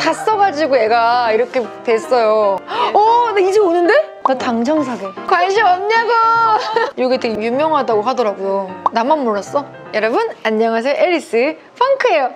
다 써가지고 애가 이렇게 됐어요. 어, 나 이제 오는데? 나 당장 사게. 관심 없냐고! 이게 되게 유명하다고 하더라고요. 나만 몰랐어? 여러분, 안녕하세요. 앨리스 펑크예요.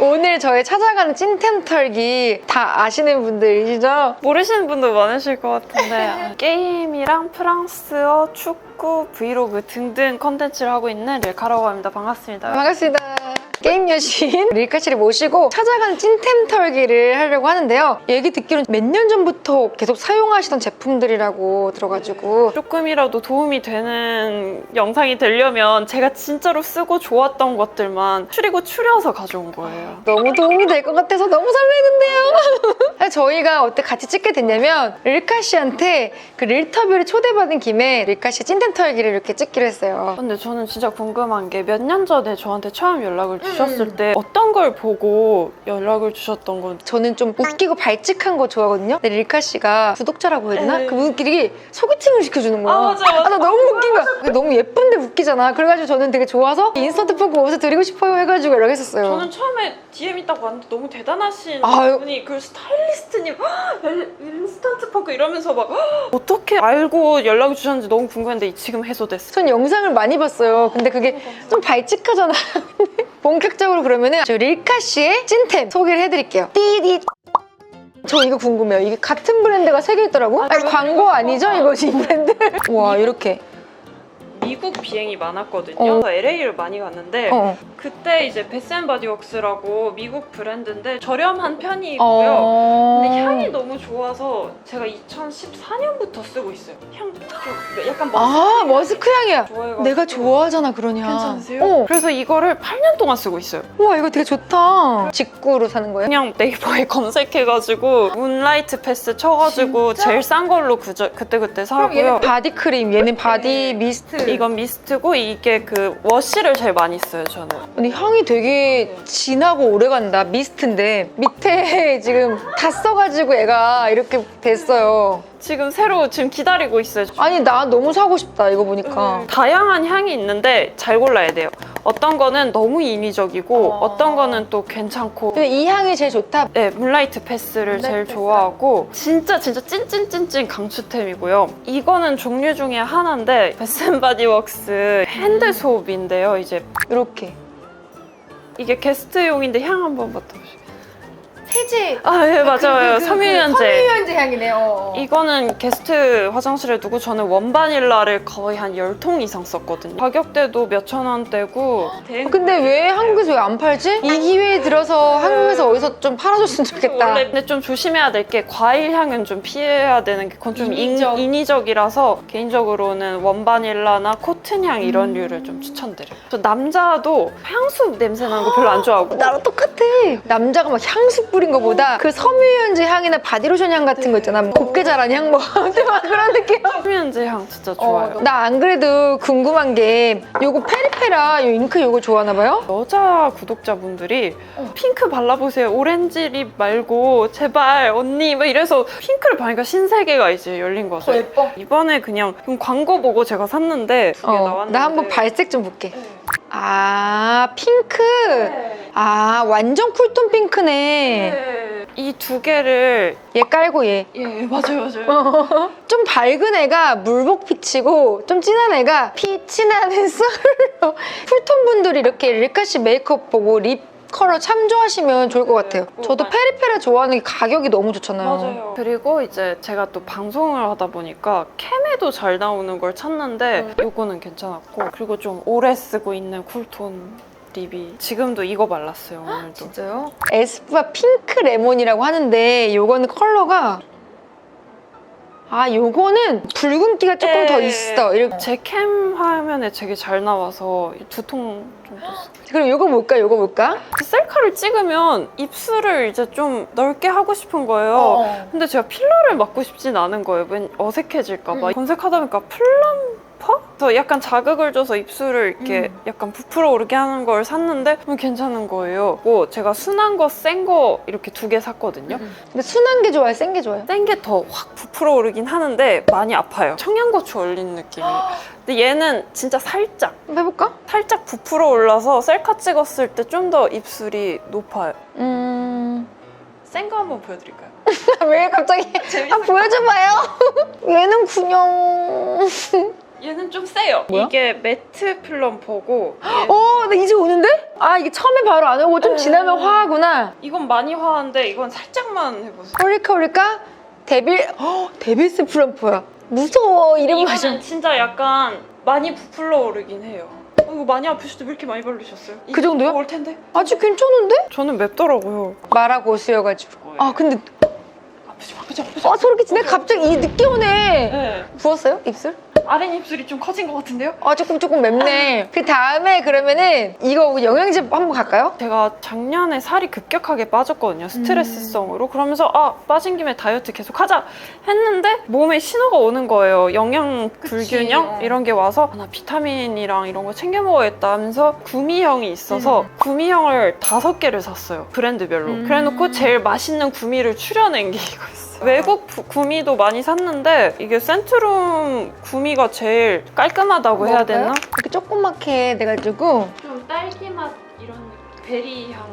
오늘 저의 찾아가는 찐템 털기 다 아시는 분들이시죠? 모르시는 분도 많으실 것 같은데 게임이랑 프랑스어, 축구, 브이로그 등등 컨텐츠를 하고 있는 릴카라고 합니다. 반갑습니다. 반갑습니다. 게임 여신 릴카 씨를 모시고 찾아가는 찐템 털기를 하려고 하는데요. 얘기 듣기로는 몇 년 전부터 계속 사용하시던 제품들이라고 들어가지고 조금이라도 도움이 되는 영상이 되려면 제가 진짜로 쓰고 좋았던 것들만 추리고 추려서 가져온 거예요. 너무 도움이 될 것 같아서 너무 설레는데요. 저희가 어때 같이 찍게 됐냐면 릴카 씨한테 그 릴터뷰를 초대받은 김에 릴카 씨 찐템 털기를 이렇게 찍기로 했어요. 근데 저는 진짜 궁금한 게 몇 년 전에 저한테 처음 연락을 주셨을 때 어떤 걸 보고 연락을 주셨던 건지 저는 좀 웃기고 발칙한 거 좋아하거든요. 근데 릴카 씨가 구독자라고 해야 되나? 네. 그분끼리 소개팅을 시켜주는 거야. 아, 맞아, 맞아. 나 너무 웃긴 거야. 너무 예쁜데 웃기잖아. 그래가지고 저는 되게 좋아서 인스턴트 포크 옷을 드리고 싶어요 해가지고 연락했었어요. 저는 처음에 DM 딱 왔는데 너무 대단하신 아유. 분이 그 스타일리스트님 "헉, 일- 인스턴트 퍼크 이러면서 막 "헉, 어떻게 알고 연락을 주셨는지 너무 궁금했는데 지금 해소됐어. 전 영상을 많이 봤어요. 근데 그게 좀 발칙하잖아. 본격적으로 그러면은 저 릴카 씨의 찐템 소개를 해드릴게요. 띠디. 저 이거 궁금해요. 이게 같은 브랜드가 세 개 있더라고? 아, 광고 아니죠? 이것이 이 브랜드? 와 이렇게. 미국 비행이 많았거든요. 어. 그래서 LA를 많이 갔는데 어. 그때 이제 베스앤바디웍스라고 미국 브랜드인데 저렴한 편이고요. 어. 근데 향이 너무 좋아서 제가 2014년부터 쓰고 있어요. 향 좀 약간 아 머스크 머스크 향이야. 좋아해가지고 내가 좋아하잖아 그런 향. 괜찮으세요? 어. 그래서 이거를 8년 동안 쓰고 있어요. 우와 이거 되게 좋다. 직구로 사는 거예요? 그냥 네이버에 검색해가지고 문라이트 패스 쳐가지고 진짜? 제일 싼 걸로 그저, 그때그때 그럼 사고요. 바디 크림, 얘는 바디 미스트. 이건 미스트고 이게 그 워시를 제일 많이 써요 저는. 근데 향이 되게 진하고 오래간다. 미스트인데 밑에 지금 다 써가지고 애가 이렇게 됐어요. 지금 새로 지금 기다리고 있어요. 아니 나 너무 사고 싶다 이거 보니까. 음, 다양한 향이 있는데 잘 골라야 돼요. 어떤 거는 너무 인위적이고 아. 어떤 거는 또 괜찮고. 근데 이 향이 제일 좋다. 네, 문라이트 패스를 제일 패스. 좋아하고 진짜 진짜 찐찐찐찐 강추템이고요. 이거는 종류 중에 하나인데 베스앤바디웍스 핸드 소업인데요. 이제 이렇게. 이게 게스트용인데 향 한번 맡아보시죠. 세제. 아, 예, 맞아요. 섬유유연제. 섬유유연제 향이네요. 이거는 게스트 화장실에 두고 저는 원바닐라를 거의 한 10통 이상 썼거든요. 가격대도 몇천 원대고. 근데 왜 한국에서 왜 안 팔지? 이 기회에 들어서 한국에서 어디서 좀 팔아줬으면 좋겠다. 원래 근데 좀 조심해야 될 게 과일 향은 좀 피해야 되는 게 그건 좀 인- 인위적. 인위적이라서 개인적으로는 원바닐라나 코튼 향 이런 류를 좀 추천드려요. 저 남자도 향수 냄새 나는 거 별로 안 좋아하고 나랑 똑같아. 남자가 막 향수 뿌린 거보다 그 섬유유연제 향이나 바디로션 향 같은 거 있잖아. 곱게 자란 향 뭐. 아무튼 막 그런 느낌. 섬유유연제 향 진짜 좋아요. 나 안 그래도 궁금한 게 요거 페리페라 요 잉크 요거 좋아하나 봐요? 여자 구독자분들이 어. 핑크 발라보세요. 오렌지 립 말고 제발 언니 막 이래서 핑크를 바르니까 신세계가 이제 열린 거죠. 예뻐. 이번에 그냥 광고 보고 제가 샀는데 두 개 어, 나왔는데 나 한번 발색 좀 볼게. 아 핑크. 아 완전 쿨톤 핑크네. 이 두 개를 얘 깔고 얘. 예 맞아요 맞아요. 좀 밝은 애가 물복 피치고 좀 진한 애가 피치 나는 솔로. 쿨톤 분들이 이렇게 릴카씨 메이크업 보고 립 컬러 참조하시면 좋을 것 같아요. 저도 페리페라 좋아하는 게 가격이 너무 좋잖아요. 맞아요. 그리고 이제 제가 또 방송을 하다 보니까 캠에도 잘 나오는 걸 찾는데 요거는 괜찮았고 그리고 좀 오래 쓰고 있는 쿨톤 립이 지금도 이거 발랐어요 오늘도. 진짜요? 에스쁘아 핑크 레몬이라고 하는데 요거는 컬러가 아 요거는 붉은기가 조금 네. 더 있어. 이렇게. 제 캠 화면에 되게 잘 나와서 두통 정도 써. 그럼 요거 볼까? 요거 볼까? 셀카를 찍으면 입술을 이제 좀 넓게 하고 싶은 거예요. 어. 근데 제가 필러를 맞고 싶진 않은 거예요. 왠 어색해질까봐. 음. 검색하다 보니까 플럼퍼? 그래서 약간 자극을 줘서 입술을 이렇게 음. 약간 부풀어 오르게 하는 걸 샀는데 음, 괜찮은 거예요. 그리고 제가 순한 거, 센 거 이렇게 두 개 샀거든요. 근데 순한 게 좋아요? 센 게 좋아요? 센 게 더 확 부풀어 오르긴 하는데 많이 아파요. 청양고추 얼린 느낌이에요. 근데 얘는 진짜 살짝, 한번 해볼까? 살짝 부풀어 올라서 셀카 찍었을 때 좀 더 입술이 높아요. 음 센 거 한번 보여드릴까요? 왜 갑자기 아 보여줘봐요 얘는 군용 얘는 좀 세요. 뭐야? 이게 매트 플럼퍼고 얘- 어, 나 이제 오는데? 아, 이게 처음에 바로 안 오고 좀 네. 지나면 화하구나. 이건 많이 화한데 이건 살짝만 해보세요. 오리카 오리카 데빌, 어, 데빌스 플럼프야. 무서워, 이름 맞아. 이거는 진짜 약간 많이 부풀러 오르긴 해요. 어, 이거 많이 아프실 때왜 이렇게 많이 바르셨어요? 그 정도요? 올 텐데. 아주 괜찮은데? 저는 맵더라고요. 말하고수여가지고. 아, 근데, 아프죠, 아프죠, 아프죠. 아, 저렇게 지내 갑자기 이 늦게 오네. 네. 부었어요? 입술? 아랫 입술이 좀 커진 것 같은데요? 아, 조금 조금 맵네. 그 다음에 그러면은 이거 영양제 한번 갈까요? 제가 작년에 살이 급격하게 빠졌거든요. 스트레스성으로. 그러면서 아 빠진 김에 다이어트 계속 하자 했는데 몸에 신호가 오는 거예요. 영양 그치. 불균형 어. 이런 게 와서 아, 나 비타민이랑 이런 거 챙겨 먹어야겠다 하면서 구미형이 있어서 음. 구미형을 다섯 개를 샀어요. 브랜드별로. 음. 그래놓고 제일 맛있는 구미를 추려낸 게 이거였어요. 외국 부- 구미도 많이 샀는데 이게 센트룸 구미가 제일 깔끔하다고 해야 먹을까요? 되나? 이렇게 조그맣게 돼가지고. 좀 딸기 맛 이런 베리 향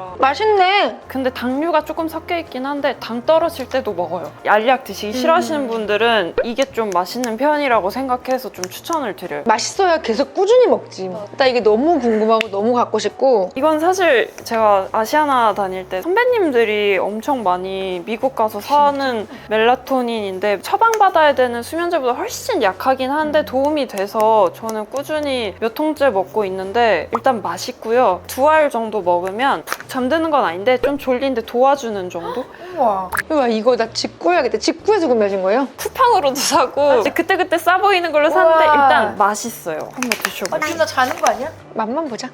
거라 맛있네. 근데 당류가 조금 섞여 있긴 한데 당 떨어질 때도 먹어요. 알약 드시기 싫어하시는 음. 분들은 이게 좀 맛있는 편이라고 생각해서 좀 추천을 드려요. 맛있어야 계속 꾸준히 먹지. 나 이게 너무 궁금하고 너무 갖고 싶고. 이건 사실 제가 아시아나 다닐 때 선배님들이 엄청 많이 미국 가서 사는 멜라토닌인데 처방받아야 되는 수면제보다 훨씬 약하긴 한데 도움이 돼서 저는 꾸준히 몇 통째 먹고 있는데 일단 맛있고요. 두 알 정도 먹으면 푹 잠드는 건 아닌데 좀 졸린데 도와주는 정도? 우와. 우와, 이거 나 직구 해야겠다. 직구에서 구매하신 거예요? 쿠팡으로도 사고 그때그때 싸 보이는 걸로 샀는데 우와. 일단 맛있어요. 한번 드셔보세요. 지금 나 자는 거 아니야? 맛만 보자.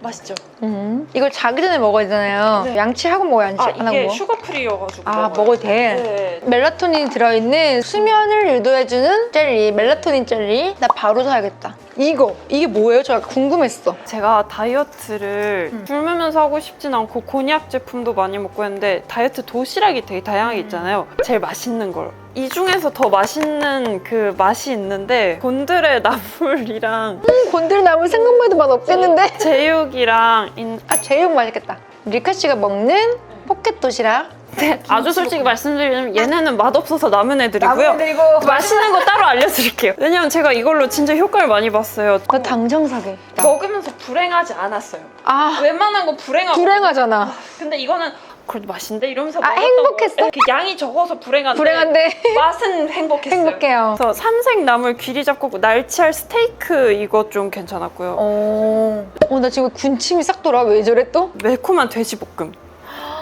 맛있죠? 음. 이걸 자기 전에 먹어야 되잖아요. 네. 양치하고 먹어야 안아안 하고 이게 먹어? 슈거 프리여가지고 아, 먹어요. 먹어도 돼? 네. 멜라토닌이 들어있는 수면을 유도해주는 젤리, 멜라토닌 젤리. 나 바로 사야겠다. 이거, 이게 뭐예요? 저 약간 궁금했어. 제가 다이어트를 음. 굶으면서 하고 싶진 않고 곤약 제품도 많이 먹고 했는데 다이어트 도시락이 되게 다양하게 음. 있잖아요. 제일 맛있는 걸. 이 중에서 더 맛있는 그 맛이 있는데 곤드레 나물이랑 음, 곤드레나물 생각만 해도 맛 없겠는데? 제육이랑 인- 아, 제육 맛있겠다. 리카 씨가 먹는 포켓 도시락. 아주 솔직히 말씀드리면 얘네는 맛없어서 남은 애들이고요. 나무들이고 맛있는 거 따로 알려드릴게요. 왜냐면 제가 이걸로 진짜 효과를 많이 봤어요. 나 당정 사게. 먹으면서 불행하지 않았어요. 아, 웬만한 거 불행하고. 불행하잖아. 근데 이거는 그래도 맛있는데 이러면서 아, 먹었던 행복했어? 거. 그 양이 적어서 불행한데 불행한데 맛은 행복했어요. 행복해요. 그래서 삼색 나물 귀리 잡고 날치알 스테이크 이거 좀 괜찮았고요. 어, 어, 나 지금 군침이 싹 돌아. 왜 저래 또? 매콤한 돼지 볶음.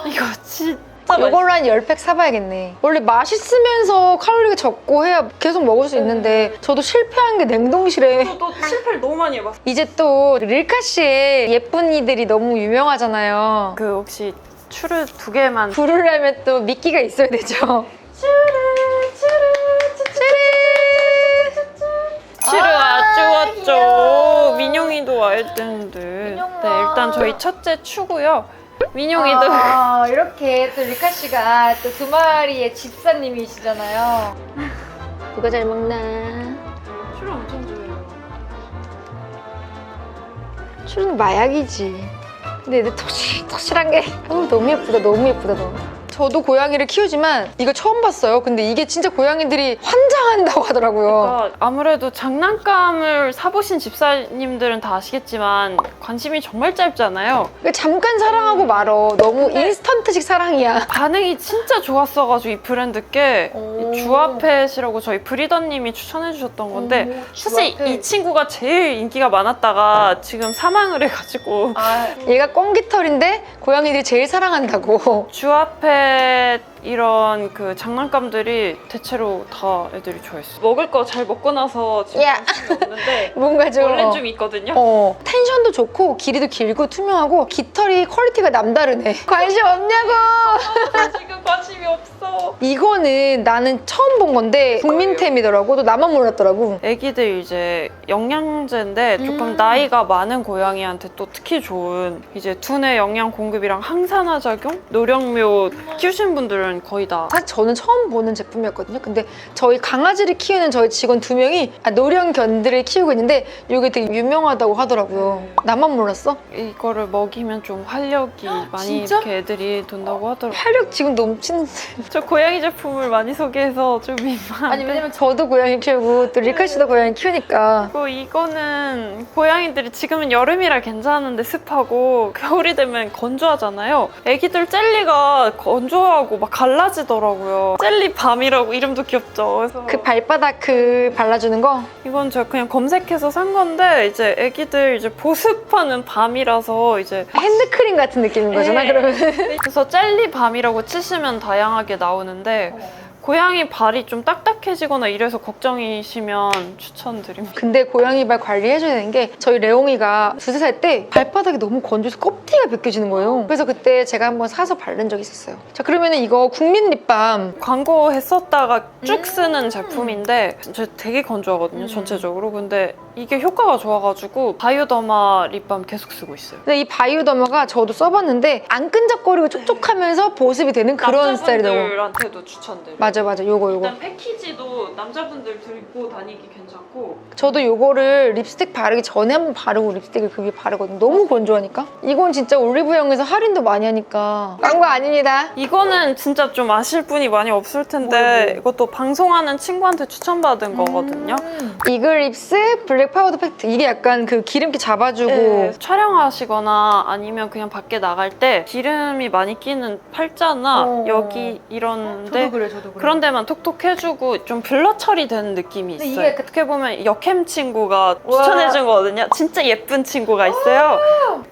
이거 진짜 요. 이걸로 한 10팩 사봐야겠네. 원래 맛있으면서 칼로리가 적고 해야 계속 먹을 수 있는데 저도 실패한 게 냉동실에 저도 실패를 너무 많이 해봤어요. 이제 또 릴카 씨의 예쁜이들이 너무 유명하잖아요. 그 혹시 추르 두 개만 부르려면 또 미끼가 있어야 되죠. 치르 아, 아, 귀여워. 쭈었죠. 민용이도 와야 되는데. 네, 민용아. 일단 저희 첫째 추고요. 민용이도 아, 이렇게 또 릴카 씨가 또 두 마리의 집사님이시잖아요. 누가 잘 먹나? 추르 엄청 좋아해요. 술은 마약이지. 근데 얘들 토실, 토실한 게 어우, 너무 예쁘다, 너무 예쁘다, 너무. 저도 고양이를 키우지만 이거 처음 봤어요. 근데 이게 진짜 고양이들이 환장한다고 하더라고요. 그러니까 아무래도 장난감을 사보신 집사님들은 다 아시겠지만 관심이 정말 짧잖아요. 그러니까 잠깐 사랑하고 말어. 너무 근데- 인스턴트식 사랑이야. 반응이 진짜 좋았어가지고 이 브랜드께 오. 이 주아펫이라고 저희 브리더님이 추천해주셨던 건데 사실 이 친구가 제일 인기가 많았다가 지금 사망을 해가지고 아, 얘가 꽁기털인데 고양이들이 제일 사랑한다고. 주아펫 이런 그 장난감들이 대체로 다 애들이 좋아했어. 먹을 거 잘 먹고 나서 지금 야. 관심이 없는데 뭔가 좀. 원래 어. 좀 있거든요. 어, 텐션도 좋고 길이도 길고 투명하고 깃털이 퀄리티가 남다르네. 관심 없냐고. 지금 관 관심이 없어. 이거는 나는 처음 본 건데 국민템이더라고. 또 나만 몰랐더라고. 애기들 이제 영양제인데 조금 음. 나이가 많은 고양이한테 또 특히 좋은 이제 두뇌 영양 공급이랑 항산화 작용, 노령묘 키우신 분들은 거의 다 사실 저는 처음 보는 제품이었거든요. 근데 저희 강아지를 키우는 저희 직원 두 명이 아, 노령견들을 키우고 있는데 이게 되게 유명하다고 하더라고요. 나만 몰랐어? 이거를 먹이면 좀 활력이 많이 진짜? 이렇게 애들이 돈다고 하더라고요. 활력 지금 넘치는데. 저 고양이 제품을 많이 소개해서 좀 민망한데. 아니 왜냐면 저도 고양이 키우고 또 리카 씨도 고양이 키우니까 그리고 이거는 고양이들이 지금은 여름이라 괜찮은데 습하고 겨울이 되면 건조하잖아요. 애기들 젤리가 건조하고 막 갈라지더라고요. 젤리 밤이라고 이름도 귀엽죠. 그래서 그 발바닥 그 발라주는 거 이건 제가 그냥 검색해서 산 건데 이제 애기들 이제 보습하는 밤이라서 이제 핸드크림 같은 느낌인 거잖아. 네. 그러면 그래서 젤리 밤이라고 치시면 다양하게 나 오는데 고양이 발이 좀 딱딱해지거나 이래서 걱정이시면 추천드립니다. 근데 고양이 발 관리해줘야 되는 게 저희 레옹이가 두세 살 때 발바닥이 너무 건조해서 껍데기가 벗겨지는 거예요. 그래서 그때 제가 한번 사서 바른 적이 있었어요. 자 그러면 이거 국민 립밤 광고 했었다가 쭉 음. 쓰는 제품인데 진짜 되게 건조하거든요 음. 전체적으로 근데 이게 효과가 좋아가지고 바이오더마 립밤 계속 쓰고 있어요 근데 이 바이오더머가 저도 써봤는데 안 끈적거리고 촉촉하면서 보습이 되는 그런 스타일이라고. 남자분들한테도 추천드려요 맞아 맞아 요거 요거. 일단 패키지도 남자분들 들고 다니기 괜찮고 저도 요거를 립스틱 바르기 전에 한번 바르고 립스틱을 그 위에 바르거든요. 너무 건조하니까. 이건 진짜 올리브영에서 할인도 많이 하니까. 광고 아닙니다. 이거는 진짜 좀 아실 분이 많이 없을 텐데. 이것도 방송하는 친구한테 추천받은 거거든요 음. 이글립스 블랙 파우더 팩트. 이게 약간 그 기름기 잡아주고. 네, 촬영하시거나 아니면 그냥 밖에 나갈 때 기름이 많이 끼는 팔자나 어. 여기 이런데 그래, 저도 그런 데만 톡톡 해주고 좀 블러 처리되는 느낌이 근데 있어요. 이게 그- 어떻게 보면 역캠 친구가. 추천해준 거거든요. 진짜 예쁜 친구가 있어요.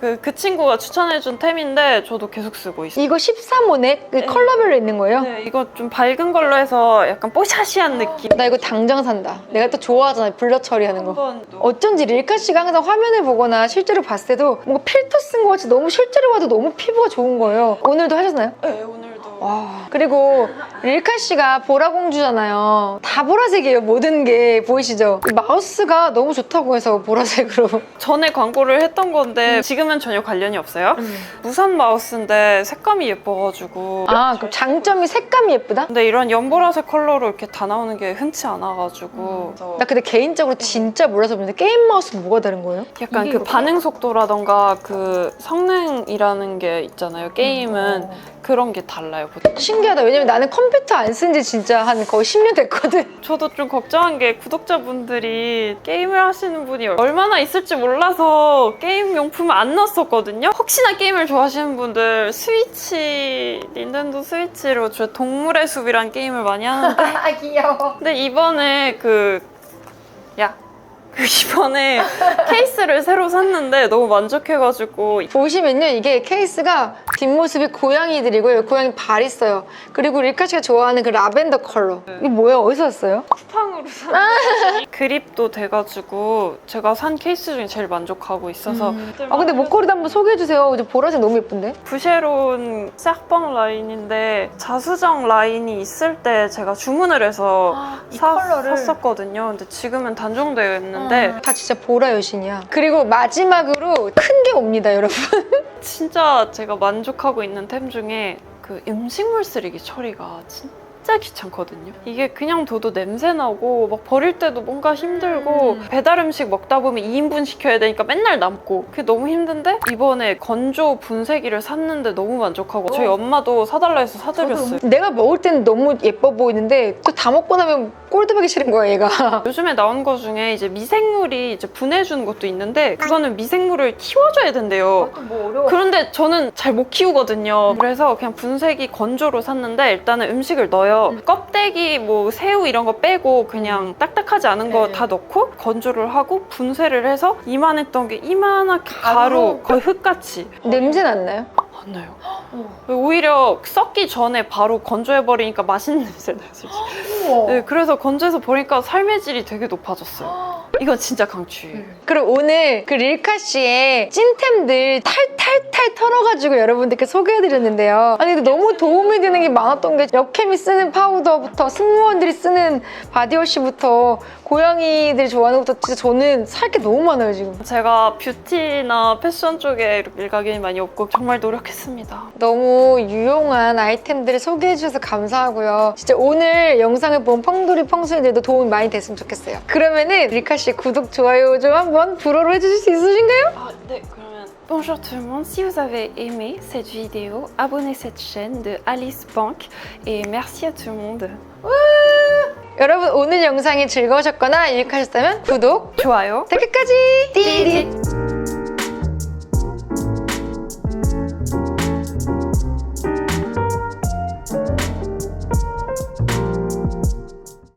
그, 그 친구가 추천해준 템인데 저도 계속 쓰고 있어요. 이거 13호네? 그 네. 컬러별로 있는 거예요? 네, 이거 좀 밝은 걸로 해서 약간 뽀샤시한 느낌. 나 이거 당장 산다. 내가 또 좋아하잖아. 블러 처리하는 거. 한번 또- 어쩐지 릴카 씨가 항상 화면을 보거나 실제로 봤을 때도 뭔가 필터 쓴거 같이 너무 실제로 봐도 너무 피부가 좋은 거예요. 오늘도 하셨나요? 네, 오늘도. 와. 그리고 릴카 씨가 보라공주잖아요. 다 보라색이에요. 모든 게 보이시죠? 이 마우스가 너무 좋다고 해서 보라색으로. 전에 광고를 했던 음. 건데 지금은 전혀 관련이 없어요. 무선 마우스인데 색감이 예뻐가지고. 아, 그럼 장점이 색감이 예쁘다? 근데 이런 연보라색 컬러로 이렇게 다 나오는 게 흔치 않아가지고 나 근데 개인적으로 진짜 몰라서 그런데 게임 마우스 뭐가 다른 거예요? 약간 그? 반응 속도라던가 그 성능이라는 게 있잖아요. 게임은 어. 그런 게 달라요. 보통. 신기하다. 왜냐면 나는 컴퓨터 안 쓴 지 진짜 한 거의 10년 됐거든. 저도 좀 걱정한 게 구독자분들이 게임을 하시는 분이 얼마나 있을지 몰라서 게임 용품을 안 넣었었거든요. 혹시나 게임을 좋아하시는 분들 스위치, 닌텐도 스위치로 저 동물의 숲이란 게임을 많이 하는데 아, 귀여워. 근데 이번에 그 야. 그 이번에 케이스를 새로 샀는데 너무 만족해가지고 보시면요 이게 케이스가 뒷모습이 고양이들이고요. 고양이 발 있어요. 그리고 릴카 씨가 좋아하는 그 라벤더 컬러. 이게 뭐예요? 어디서 샀어요? 쿠팡으로 샀는데 그립도 돼가지고 제가 산 케이스 중에 제일 만족하고 있어서 아 근데 목걸이도 한번 소개해주세요. 이제 보라색 너무 예쁜데? 부쉐론 싹방 라인인데 자수정 라인이 있을 때 제가 주문을 해서 이 사, 컬러를? 샀었거든요. 근데 지금은 단종되어 있는데 다 진짜 보라 여신이야. 그리고 마지막으로 큰 게 옵니다 여러분 진짜 제가 만족하고 있는 템 중에 그 음식물 쓰레기 처리가 진짜 귀찮거든요. 이게 그냥 둬도 냄새 나고 막 버릴 때도 뭔가 힘들고 음. 배달 음식 먹다 보면 2인분 시켜야 되니까 맨날 남고 그게 너무 힘든데 이번에 건조 분쇄기를 샀는데 너무 만족하고 저희 어. 엄마도 사달라 해서 사드렸어요. 내가 먹을 때는 너무 예뻐 보이는데 또 다 먹고 나면 꼴드보기 싫은 거야 얘가 요즘에 나온 거 중에 이제 미생물이 이제 분해주는 것도 있는데 그거는 미생물을 키워줘야 된대요. 뭐 어려워 그런데 저는 잘 못 키우거든요. 그래서 그냥 분쇄기 건조로 샀는데 일단은 음식을 넣어 요. 음. 껍데기, 뭐 새우 이런 거 빼고 그냥 딱딱하지 않은 거 네. 다 넣고 건조를 하고 분쇄를 해서 이만했던 게 이만하게 가루, 가루? 거의 흙같이 냄새 났나요? 안 나요. 오히려 썩기 전에 바로 건조해버리니까 맛있는 냄새 나요, 솔직히. 네, 그래서 건조해서 버리니까 삶의 질이 되게 높아졌어요. 이건 진짜 강추예요. 그럼 오늘 그 릴카 씨의 찐템들 탈탈탈 털어가지고 여러분들께 소개해드렸는데요. 아니 근데 너무 도움이 되는 게 많았던 게 역캠이 쓰는 파우더부터 승무원들이 쓰는 바디워시부터 고양이들이 좋아하는 것부터 진짜 저는 살 게 너무 많아요 지금. 제가 뷰티나 패션 쪽에 일가견이 많이 없고 정말 노력 했습니다. 너무 유용한 아이템들을 소개해 주셔서 감사하고요. 진짜 오늘 영상을 본 펑돌이 펑순이들도 도움이 많이 됐으면 좋겠어요. 그러면은 릴카 씨 구독, 좋아요 좀 한번 불어로 해주실 수 있으신가요? 아, 네, 그러면 Bonjour tout le monde, si vous avez aimé cette vidéo, abonnez cette chaîne de Alice Bank et merci à tout le monde. 여러분 오늘 영상이 즐거우셨거나 유익하셨다면 구독, 좋아요. 댓글까지 띠릿